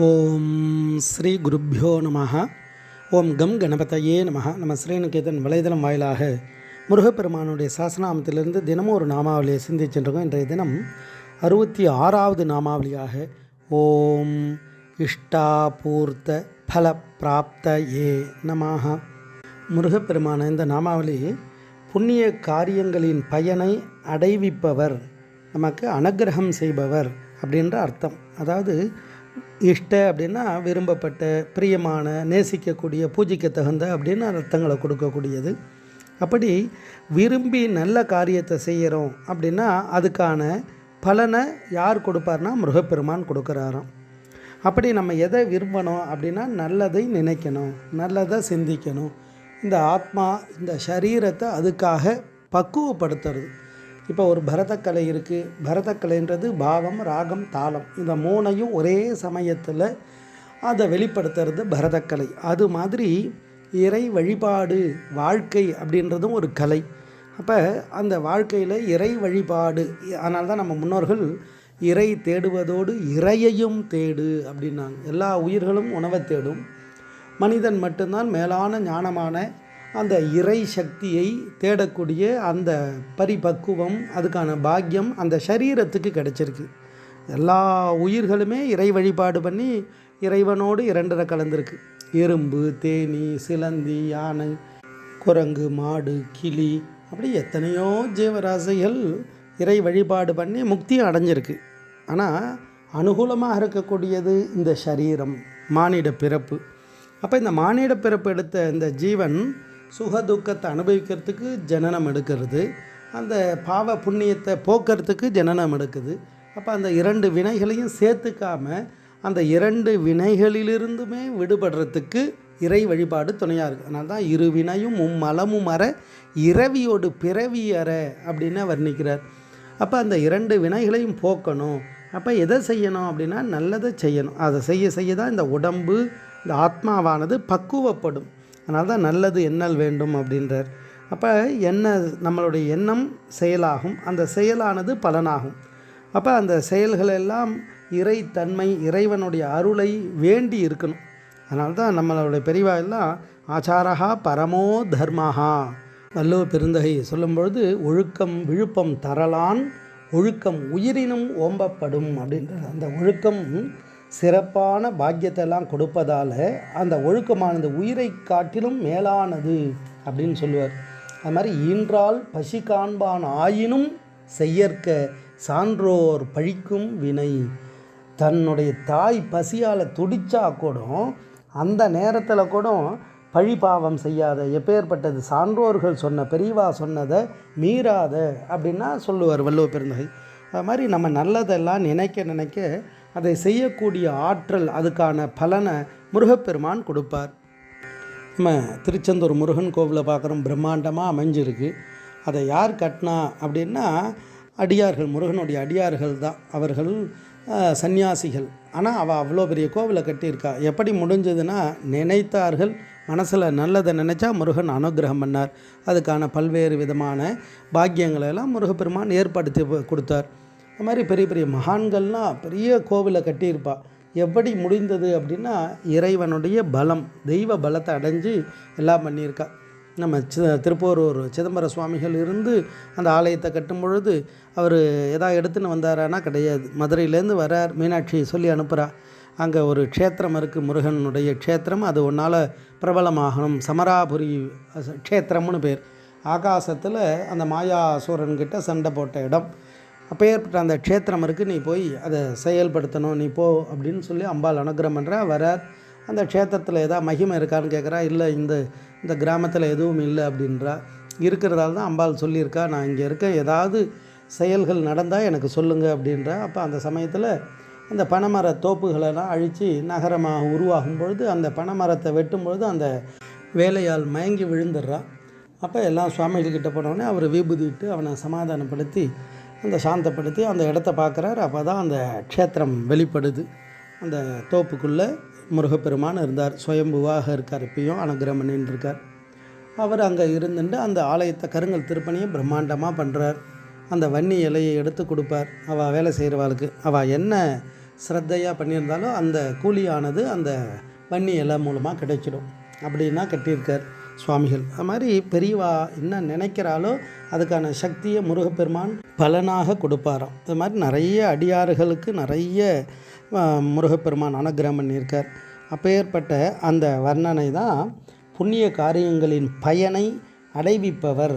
ஓம் ஸ்ரீ குருப்பியோ நம ஓம் கம் கணபதையே நம நம்ம ஸ்ரீநிகேதன் வலைதளம் வாயிலாக முருகப்பெருமானுடைய சாசனாமத்திலிருந்து தினமும் ஒரு நாமாவளியை சிந்திச்சுருக்கோம் இன்றைய தினம் அறுபத்தி ஆறாவது நாமாவளியாக ஓம் இஷ்டாபூர்த்த பல பிராப்த ஏ நமாக முருகப்பெருமான இந்த நாமாவளி புண்ணிய காரியங்களின் பயனை அடைவிப்பவர் நமக்கு அனுக்கிரகம் செய்பவர் அப்படின்ற அர்த்தம். அதாவது இஷ்ட அப்படின்னா விரும்பப்பட்ட பிரியமான நேசிக்கக்கூடிய பூஜைக்கு தகுந்த அப்படின்னு அர்த்தங்களை கொடுக்கக்கூடியது. அப்படி விரும்பி நல்ல காரியத்தை செய்கிறோம் அப்படின்னா அதுக்கான பலனை யார் கொடுப்பார்னா முருகப்பெருமான் கொடுக்குறாராம். அப்படி நம்ம எதை விரும்பணும் அப்படின்னா நல்லதை நினைக்கணும் நல்லதை சிந்திக்கணும். இந்த ஆத்மா இந்த சரீரத்தை அதுக்காக பக்குவப்படுத்துறது. இப்போ ஒரு பரதக்கலை இருக்குது பரதக்கலைன்றது பாவம் ராகம் தாளம். இந்த மூணையும் ஒரே சமயத்தில் அதை வெளிப்படுத்துறது பரதக்கலை. அது மாதிரி இறை வழிபாடு வாழ்க்கை அப்படின்றதும் ஒரு கலை. அப்போ அந்த வாழ்க்கையில் இறை வழிபாடு அதனால தான் நம்ம முன்னோர்கள் இறை தேடுவதோடு இறையையும் தேடு அப்படின்னாங்க. எல்லா உயிர்களும் உணவை தேடும். மனிதன் மட்டும்தான் மேலான ஞானமான அந்த இறை சக்தியை தேடக்கூடிய அந்த பரிபக்குவம் அதுக்கான பாக்கியம் அந்த சரீரத்துக்கு கிடைச்சிருக்கு. எல்லா உயிர்களுமே இறை வழிபாடு பண்ணி இறைவனோடு இரண்டரை கலந்துருக்கு. எறும்பு தேனி சிலந்தி யானை குரங்கு மாடு கிளி அப்படி எத்தனையோ ஜீவராசிகள் இறை வழிபாடு பண்ணி முக்தியும் அடைஞ்சிருக்கு. ஆனால் அனுகூலமாக இருக்கக்கூடியது இந்த சரீரம் மானிட பிறப்பு. அப்போ இந்த மானிட பிறப்பு எடுத்த இந்த ஜீவன் சுக துக்கத்தை அனுபவிக்கிறதுக்கு ஜனனம் எடுக்கிறது. அந்த பாவ புண்ணியத்தை போக்குறதுக்கு ஜனனம் எடுக்குது. அப்போ அந்த இரண்டு வினைகளையும் சேர்த்துக்காம அந்த இரண்டு வினைகளிலிருந்துமே விடுபடுறதுக்கு இறை வழிபாடு துணையாக இருக்குது அதனால தான் இரு வினையும் மலமும் அற இரவியோடு பிறவி அற அப்படின்னு வர்ணிக்கிறார். அப்போ அந்த இரண்டு வினைகளையும் போக்கணும். அப்போ எதை செய்யணும் அப்படின்னா நல்லதை செய்யணும். அதை செய்ய செய்ய தான் இந்த உடம்பு இந்த ஆத்மாவானது பக்குவப்படும். அதனால தான் நல்லது எண்ணல் வேண்டும் அப்படின்றார். அப்போ என்ன நம்மளுடைய எண்ணம் செயலாகும். அந்த செயலானது பலனாகும். அப்போ அந்த செயல்களெல்லாம் இறைத்தன்மை இறைவனுடைய அருளை வேண்டி இருக்கணும். அதனால தான் நம்மளுடைய பெரியவா எல்லாம் ஆச்சாரகா பரமோ தர்மஹா. வள்ளுவ பெருந்தகை சொல்லும்பொழுது ஒழுக்கம் விழுப்பம் தரலான் ஒழுக்கம் உயிரினும் ஓம்பப்படும் அப்படின்றது அந்த ஒழுக்கம் சிறப்பான பாக்கியத்தெல்லாம் கொடுப்பதால் அந்த ஒழுக்கமானது உயிரை காட்டிலும் மேலானது அப்படின்னு சொல்லுவார். அது மாதிரி ஈன்றால் பசி காண்பான் ஆயினும் செய்யற்க சான்றோர் பழிக்கும் வினை. தன்னுடைய தாய் பசியால் துடிச்சா கூட அந்த நேரத்தில் கூட பழி பாவம் செய்யாத எப்பேற்பட்டது சான்றோர்கள் சொன்ன பெரியவா சொன்னதை மீறாத அப்படின்னா சொல்லுவார் வள்ளுவ பெருந்தகை. அது மாதிரி நம்ம நல்லதெல்லாம் நினைக்க நினைக்க அதை செய்யக்கூடிய ஆற்றல் அதுக்கான பலனை முருகப்பெருமான் கொடுப்பார். நம்ம திருச்செந்தூர் முருகன் கோவிலை பார்க்குறோம். பிரம்மாண்டமாக அமைஞ்சிருக்கு. அதை யார் கட்டினா அப்படின்னா அடியார்கள் முருகனுடைய அடியார்கள் தான். அவர்கள் சந்நியாசிகள். ஆனால் அவள் அவ்வளோ பெரிய கோவிலை கட்டியிருக்கா. எப்படி முடிஞ்சதுன்னா நினைத்தார்கள். மனசில் நல்லதை நினச்சா முருகன் அனுகிரகம் பண்ணார். அதுக்கான பல்வேறு விதமான பாக்கியங்களை எல்லாம் முருகப்பெருமான் ஏற்படுத்தி கொடுத்தார். அது மாதிரி பெரிய பெரிய மகான்கள்லாம் பெரிய கோவிலை கட்டியிருப்பா. எப்படி முடிந்தது அப்படின்னா இறைவனுடைய பலம் தெய்வ பலத்தை அடைஞ்சு எல்லாம் பண்ணியிருக்கா. நம்ம சி திருப்போரூர் சிதம்பர சுவாமிகள் இருந்து அந்த ஆலயத்தை கட்டும் பொழுது அவர் எதா எடுத்துன்னு வந்தாரானா கிடையாது. மதுரையிலேருந்து வரார் மீனாட்சி சொல்லி அனுப்புகிறா அங்கே ஒரு க்ஷேத்திரம் இருக்குது முருகனுடைய க்ஷேத்திரம். அது ஒன்றால் பிரபலமாகணும். சமராபுரி க்ஷேத்திரம்னு பேர். ஆகாசத்தில் அந்த மாயாசூரன்கிட்ட சண்டை போட்ட இடம். அப்பேற்பட்ட அந்த க்ஷேத்திரம் இருக்குது நீ போய் அதை செயல்படுத்தணும் நீ போ அப்படின்னு சொல்லி அம்பாள் அனுகிரகம் பண்ணுறா வரார். அந்த க்ஷேத்திரத்தில் எதாவது மகிமை இருக்கான்னு கேட்குறா இல்லை இந்த இந்த கிராமத்தில் எதுவும் இல்லை அப்படின்றா. இருக்கிறதால தான் அம்பாள் சொல்லியிருக்கா நான் இங்கே இருக்க ஏதாவது செயல்கள் நடந்தால் எனக்கு சொல்லுங்கள் அப்படின்றா. அப்போ அந்த சமயத்தில் அந்த பனைமர தோப்புகளெல்லாம் அழித்து நகரமாக உருவாகும் பொழுது அந்த பனைமரத்தை வெட்டும் பொழுது அந்த வேலையால் மயங்கி விழுந்துடுறான் அப்போ எல்லாம் சுவாமிகள்கிட்ட போனோடனே அவர் விபூதிட்டு அவனை சமாதானப்படுத்தி அந்த சாந்தப்படுத்தி அந்த இடத்த பார்க்குறாரு. அப்போ தான் அந்த க்ஷேத்திரம் வெளிப்படுது. அந்த தோப்புக்குள்ளே முருகப்பெருமான் இருந்தார். சுயம்புவாக இருக்கார் இப்பயும் அனுகிரகம் பண்ணின்னு இருக்கார். அவர் அங்கே இருந்துட்டு அந்த ஆலயத்தை கருங்கல் திருப்பணியை பிரம்மாண்டமாக பண்ணுறார் அந்த வன்னி இலையை எடுத்து கொடுப்பார். அவள் வேலை செய்கிறவாளுக்கு அவள் என்ன ஸ்ரத்தையாக பண்ணியிருந்தாலும் அந்த கூலியானது அந்த வன்னி இலை மூலமாக கிடைச்சிடும். அப்படின்னா கட்டியிருக்கார். சுவாமிகள். அது மாதிரி பெரியவா என்ன நினைக்கிறாளோ அதுக்கான சக்தியை முருகப்பெருமான் பலனாக கொடுப்பாராம். அது மாதிரி நிறைய அடியாறுகளுக்கு நிறைய முருகப்பெருமான் அனுகிரகம் பண்ணியிருக்கார். அப்பேற்பட்ட அந்த வர்ணனை தான் புண்ணிய காரியங்களின் பயனை அடைவிப்பவர்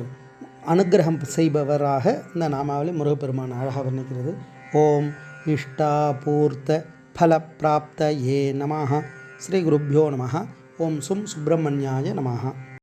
அனுக்கிரகம் செய்பவராக இந்த நாமாவளி முருகப்பெருமான் அழகாக வர்ணிக்கிறது. ஓம் இஷ்டா பூர்த்த ஃபலப்பிராப்த ஏ நமः ஸ்ரீ குருப்பியோ நமः ஓம் சும் சுப்பிரமணியாய நமஹா.